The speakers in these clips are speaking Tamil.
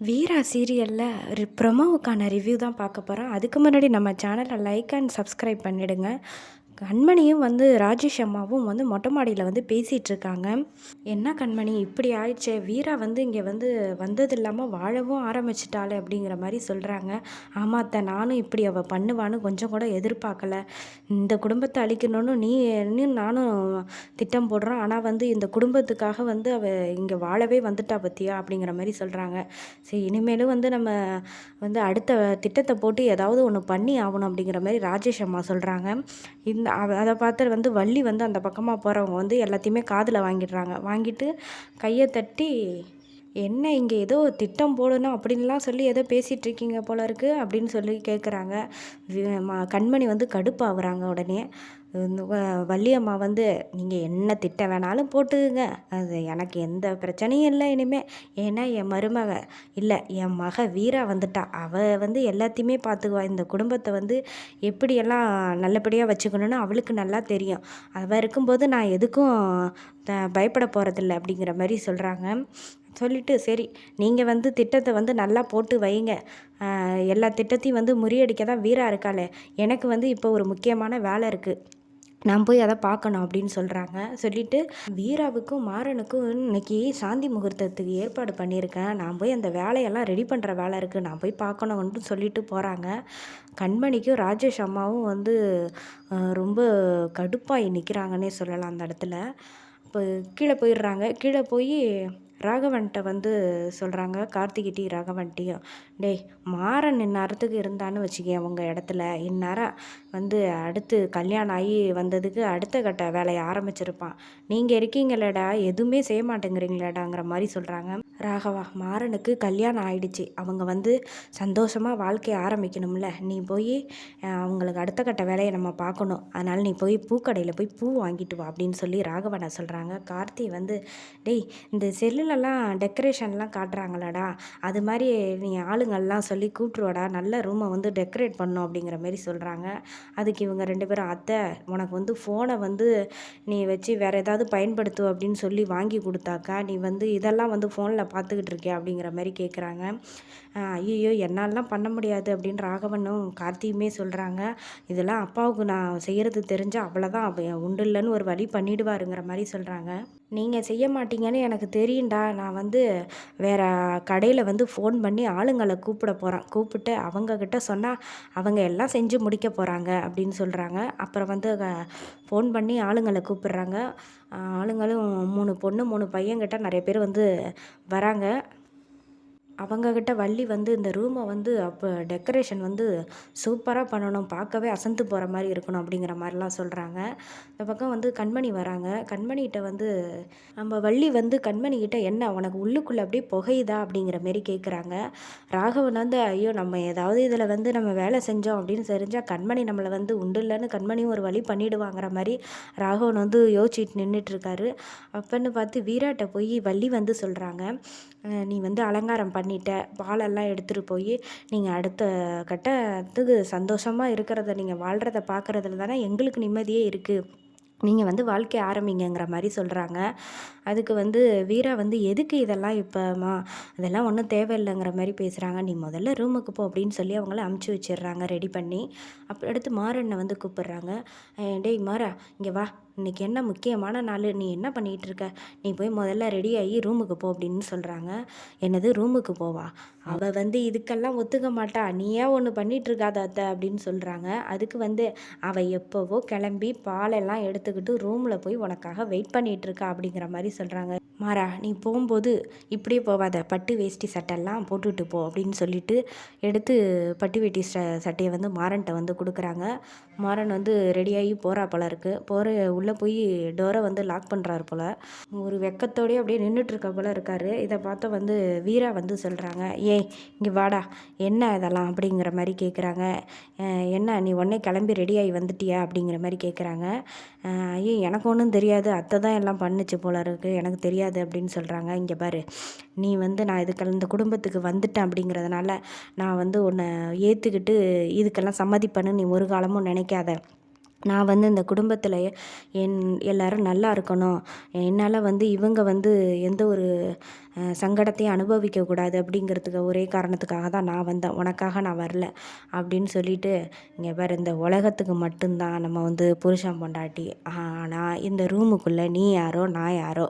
வீரா சீரியலில் ப்ரொமோவுக்கான ரிவ்யூ தான் பார்க்க போகிறோம் அதுக்கு முன்னாடி நம்ம சேனலை லைக் அண்ட் சப்ஸ்கிரைப் பண்ணிவிடுங்க கண்மணியும் வந்து ராஜேஷ் அம்மாவும் வந்து மொட்டை மாடியில் வந்து பேசிகிட்டு இருக்காங்க. என்ன கண்மணி இப்படி ஆயிடுச்சே? வீரா வந்து இங்கே வந்து வந்தது இல்லாமல் வாழவும் ஆரம்பிச்சிட்டாளே அப்படிங்கிற மாதிரி சொல்கிறாங்க ஆமாம் அத்தை நானும் இப்படி அவள் பண்ணுவான்னு கொஞ்சம் கூட எதிர்பார்க்கல. இந்த குடும்பத்தை அழிக்கணும்னு நீ நானும் திட்டம் போடுறோம். ஆனால் வந்து இந்த குடும்பத்துக்காக வந்து அவள் இங்கே வாழவே வந்துட்டா பற்றியா அப்படிங்கிற மாதிரி சொல்கிறாங்க சரி இனிமேலும் வந்து நம்ம வந்து அடுத்த திட்டத்தை போட்டு ஏதாவது ஒன்று பண்ணி ஆகணும் அப்படிங்கிற மாதிரி ராஜேஷ் அம்மா சொல்கிறாங்க இந்த அவ- அதை பார்த்து வந்து வள்ளி வந்து அந்த பக்கமாக போகிறவங்க வந்து எல்லாத்தையுமே காதில் வாங்கிடுறாங்க. வாங்கிட்டு கையை தட்டி என்ன இங்கே ஏதோ திட்டம் போடணும் அப்படின்லாம் சொல்லி ஏதோ பேசிகிட்டு இருக்கீங்க போல இருக்குது அப்படின்னு சொல்லி கேட்குறாங்க கண்மணி வந்து கடுப்பாகுறாங்க உடனே. வள்ளியம்மா வந்து நீங்கள் என்ன திட்டம் வேணாலும் போட்டுக்குங்க. அது எனக்கு எந்த பிரச்சனையும் இல்லை இனிமே. ஏன்னா என் மருமக இல்லை என் மக வீரா வந்துட்டா. அவள் வந்து எல்லாத்தையுமே பார்த்துக்குவா இந்த குடும்பத்தை வந்து எப்படியெல்லாம் நல்லபடியாக வச்சுக்கணும்னு அவளுக்கு நல்லா தெரியும். அவள் இருக்கும்போது நான் எதுக்கும் பயப்பட போகிறதில்ல அப்படிங்கிற மாதிரி சொல்கிறாங்க சொல்லிவிட்டு சரி நீங்கள் வந்து திட்டத்தை வந்து நல்லா போட்டு வைங்க. எல்லா திட்டத்தையும் வந்து முறியடிக்க தான் வீரா இருக்காளே. எனக்கு வந்து இப்போ ஒரு முக்கியமான வேலை இருக்குது நான் போய் அதை பார்க்கணும் அப்படின்னு சொல்கிறாங்க சொல்லிட்டு வீராவுக்கும் மாறனுக்கும் இன்னைக்கு சாந்தி முகூர்த்தத்துக்கு ஏற்பாடு பண்ணியிருக்கேன். நான் போய் அந்த வேலையெல்லாம் ரெடி பண்ணுற வேலை இருக்குது நான் போய் பார்க்கணும்னு சொல்லிட்டு போகிறாங்க கண்மணிக்கும் ராஜேஷ் அம்மாவும் வந்து ரொம்ப கடுப்பாகி நிற்கிறாங்கன்னே சொல்லலாம் அந்த இடத்துல. இப்போ கீழே போயிடுறாங்க. கீழே போய் ராகவன்கிட்ட வந்து சொல்கிறாங்க கார்த்திகிட்டி ராகவன்ட்டியும் டேய் மாறன் இந்நேரத்துக்கு இருந்தான்னு வச்சுக்கேன் உங்கள் இடத்துல. இந்நேரம் வந்து அடுத்து கல்யாணம் ஆகி வந்ததுக்கு அடுத்த கட்ட வேலையை ஆரம்பிச்சிருப்பான். நீங்கள் இருக்கீங்களடா எதுவுமே செய்ய மாட்டேங்கிறீங்களேடாங்கிற மாதிரி சொல்கிறாங்க ராகவா மாறனுக்கு கல்யாணம் ஆயிடுச்சு. அவங்க வந்து சந்தோஷமாக வாழ்க்கையை ஆரம்பிக்கணும்ல. நீ போய் அவங்களுக்கு அடுத்த கட்ட வேலையை நம்ம பார்க்கணும். அதனால் நீ போய் பூக்கடையில் போய் பூ வாங்கிட்டு வா அப்படின்னு சொல்லி ராகவனை சொல்கிறாங்க கார்த்தி வந்து டேய் இந்த செல்லுலலாம் டெக்கரேஷன்லாம் காட்டுறாங்களடா. அது மாதிரி நீ ஆளுங்கள்லாம் சொல்லி கூப்பிட்ருவாடா நல்ல ரூமை வந்து டெக்கரேட் பண்ணும் அப்படிங்கிற மாரி சொல்கிறாங்க அதுக்கு இவங்க ரெண்டு பேரும் அத்தை உனக்கு வந்து ஃபோனை வந்து நீ வச்சு வேறு ஏதாவது பயன்படுத்து அப்படின்னு சொல்லி வாங்கி கொடுத்தாக்கா நீ வந்து இதெல்லாம் வந்து ஃபோனில் பார்த்துக்கிட்டு இருக்கேன் அப்படிங்கிற மாதிரி கேட்குறாங்க ஐயோ என்னாலலாம் பண்ண முடியாது அப்படின்னு ராகவனும் கார்த்தியுமே சொல்கிறாங்க இதெல்லாம் அப்பாவுக்கு நான் செய்கிறது தெரிஞ்சால் அவ்வளோதான் உண்டு இல்லைன்னு ஒரு வழி பண்ணிடுவாருங்கிற மாதிரி சொல்கிறாங்க நீங்கள் செய்ய மாட்டீங்கன்னு எனக்கு தெரியும்டா. நான் வந்து வேறு கடையில் வந்து ஃபோன் பண்ணி ஆளுங்களை கூப்பிட போகிறேன் கூப்பிட்டு அவங்கக்கிட்ட சொன்னால் அவங்க எல்லாம் செஞ்சு முடிக்க போகிறாங்க அப்படின்னு சொல்கிறாங்க அப்புறம் வந்து ஃபோன் பண்ணி ஆளுங்களை கூப்பிட்றாங்க. ஆளுங்களும் மூணு பொண்ணு மூணு பையன்கிட்ட நிறைய பேர் வந்து வராங்க. அவங்கக்கிட்ட வள்ளி வந்து இந்த ரூமை வந்து அப்போ டெக்கரேஷன் வந்து சூப்பராக பண்ணணும். பார்க்கவே அசந்து போகிற மாதிரி இருக்கணும் அப்படிங்கிற மாதிரிலாம் சொல்கிறாங்க இந்த பக்கம் வந்து கண்மணி வராங்க. கண்மணிகிட்ட வந்து நம்ம வள்ளி வந்து கண்மணிக்கிட்ட என்ன உனக்கு உள்ளுக்குள்ளே அப்படியே புகையுதா அப்படிங்கிற மாரி கேட்குறாங்க ராகவன் வந்து ஐயோ நம்ம ஏதாவது இதில் வந்து நம்ம வேலை செஞ்சோம் அப்படின்னு தெரிஞ்சால் கண்மணி நம்மளை வந்து உண்டு இல்லைன்னு கண்மணியும் ஒரு வழி பண்ணிடுவாங்கிற மாதிரி ராகவன் வந்து யோசிச்சுட்டு நின்றுட்டுருக்காரு அப்போன்னு பார்த்து வீராட்டை போய் வள்ளி வந்து சொல்கிறாங்க நீ வந்து அலங்காரம் பண்ணிட்ட பாலெல்லாம் எடுத்துகிட்டு போய் நீங்கள் அடுத்த கட்டத்துக்கு சந்தோஷமாக இருக்கிறத நீங்கள் வாழ்கிறத பார்க்குறதுல தானே எங்களுக்கு நிம்மதியே இருக்குது நீங்கள் வந்து வாழ்க்கை ஆரம்பிங்கிற மாதிரி சொல்கிறாங்க அதுக்கு வந்து வீரா வந்து எதுக்கு இதெல்லாம் இப்போமா அதெல்லாம் ஒன்றும் தேவையில்லைங்கிற மாதிரி பேசுகிறாங்க நீ முதல்ல ரூமுக்கு போ அப்படின்னு சொல்லி அவங்கள அமுச்சு வச்சிடுறாங்க ரெடி பண்ணி. அப்போ அடுத்து மாறனை வந்து கூப்பிடுறாங்க. டேய் மாறா இங்கே வா. இன்னைக்கு என்ன முக்கியமான நாள்? நீ என்ன பண்ணிகிட்டு இருக்க? நீ போய் முதல்ல ரெடி ஆகி ரூமுக்கு போ அப்படின்னு சொல்கிறாங்க என்னது ரூமுக்கு போவா? அவள் வந்து இதுக்கெல்லாம் ஒத்துக்க மாட்டா. நீ ஏன் ஒன்று பண்ணிகிட்ருக்காத அத்தை அப்படின்னு சொல்கிறாங்க அதுக்கு வந்து அவள் எப்போவோ கிளம்பி பாலெல்லாம் எடுத்து எடுத்துக்கிட்டு ரூமில் போய் உனக்காக வெயிட் பண்ணிட்டு இருக்கா அப்படிங்கிற மாதிரி சொல்கிறாங்க மாறா நீ போகும்போது இப்படியே போவாத. பட்டு வேஷ்டி சட்டெல்லாம் போட்டுட்டு போ அப்படின்னு சொல்லிட்டு எடுத்து பட்டு வேட்டி ச சட்டையை வந்து மாறன்ட்ட வந்து கொடுக்குறாங்க. மாறன் வந்து ரெடியாகி போகிறா போல இருக்குது போகிற உள்ளே போய் டோரை வந்து லாக் பண்ணுறாரு போல். ஒரு வெக்கத்தோடயே அப்படியே நின்றுட்டுருக்க போல் போல இருக்காரு. இதை பார்த்தா வந்து வீரா வந்து சொல்கிறாங்க ஏய் இங்கே வாடா. என்ன இதெல்லாம்? அப்படிங்கிற மாதிரி கேட்குறாங்க என்ன நீ உடனே கிளம்பி ரெடியாகி வந்துட்டியா? அப்படிங்கிற மாதிரி கேட்குறாங்க ஐயோ எனக்கு ஒன்றும் தெரியாது. அத்தை தான் எல்லாம் பண்ணுச்சு போல இருக்குது எனக்கு தெரியாது அப்படின்னு சொல்கிறாங்க இங்கே பாரு. நீ வந்து நான் இதுக்கு இந்த குடும்பத்துக்கு வந்துட்டேன் அப்படிங்கிறதுனால நான் வந்து உன்னை ஏற்றுக்கிட்டு இதுக்கெல்லாம் சம்மதிப்பேன்னு நீ ஒரு காலமும் நினைக்காத. நான் வந்து இந்த குடும்பத்தில் என் எல்லோரும் நல்லா இருக்கணும். என்னால் வந்து இவங்க வந்து எந்த ஒரு சங்கடத்தையும் அனுபவிக்கக்கூடாது அப்படிங்கிறதுக்கு ஒரே காரணத்துக்காக தான் நான் வந்தேன். உனக்காக நான் வரல அப்படின்னு சொல்லிட்டு இங்கே பாரு இந்த உலகத்துக்கு மட்டும்தான் நம்ம வந்து புருஷன் பொண்டாட்டி. ஆனால் இந்த ரூமுக்குள்ளே நீ யாரோ நான் யாரோ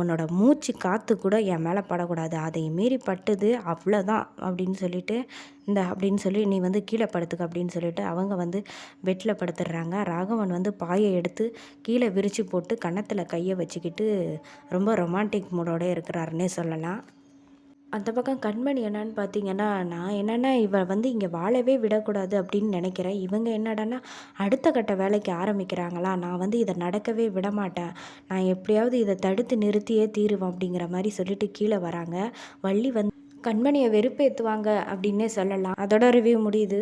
உன்னோட மூச்சு காற்று கூட என் மேலே படக்கூடாது. அதை மீறி பட்டுது அவ்வளோதான் அப்படின்னு சொல்லிட்டு இந்த அப்படின்னு சொல்லி நீ வந்து கீழே படுத்துக்க அப்படின்னு சொல்லிட்டு அவங்க வந்து பெட்டில் படுத்துடுறாங்க. ராகவன் வந்து பாயை எடுத்து கீழே விரித்து போட்டு கன்னத்தில் கையை வச்சுக்கிட்டு ரொம்ப ரொமான்டிக் மூடோட இருக்கிறாருன்னே சொல்லலாம். அந்த பக்கம் கண்மணி என்னன்னு பார்த்தீங்கன்னா நான் என்னென்னா இவ வந்து இங்கே வாழவே விடக்கூடாது அப்படின்னு நினைக்கிறேன். இவங்க என்னடான்னா அடுத்த கட்ட வேலைக்கு ஆரம்பிக்கிறாங்களா? நான் வந்து இதை நடக்கவே விட மாட்டேன் நான் எப்படியாவது இதை தடுத்து நிறுத்தியே தீருவேன் அப்படிங்கிற மாதிரி சொல்லிட்டு கீழே வராங்க. வள்ளி வந்து கண்மணியை வெறுப்பேற்றுவாங்க அப்படின்னே சொல்லலாம். அதோட ரிவ்யூ முடியுது.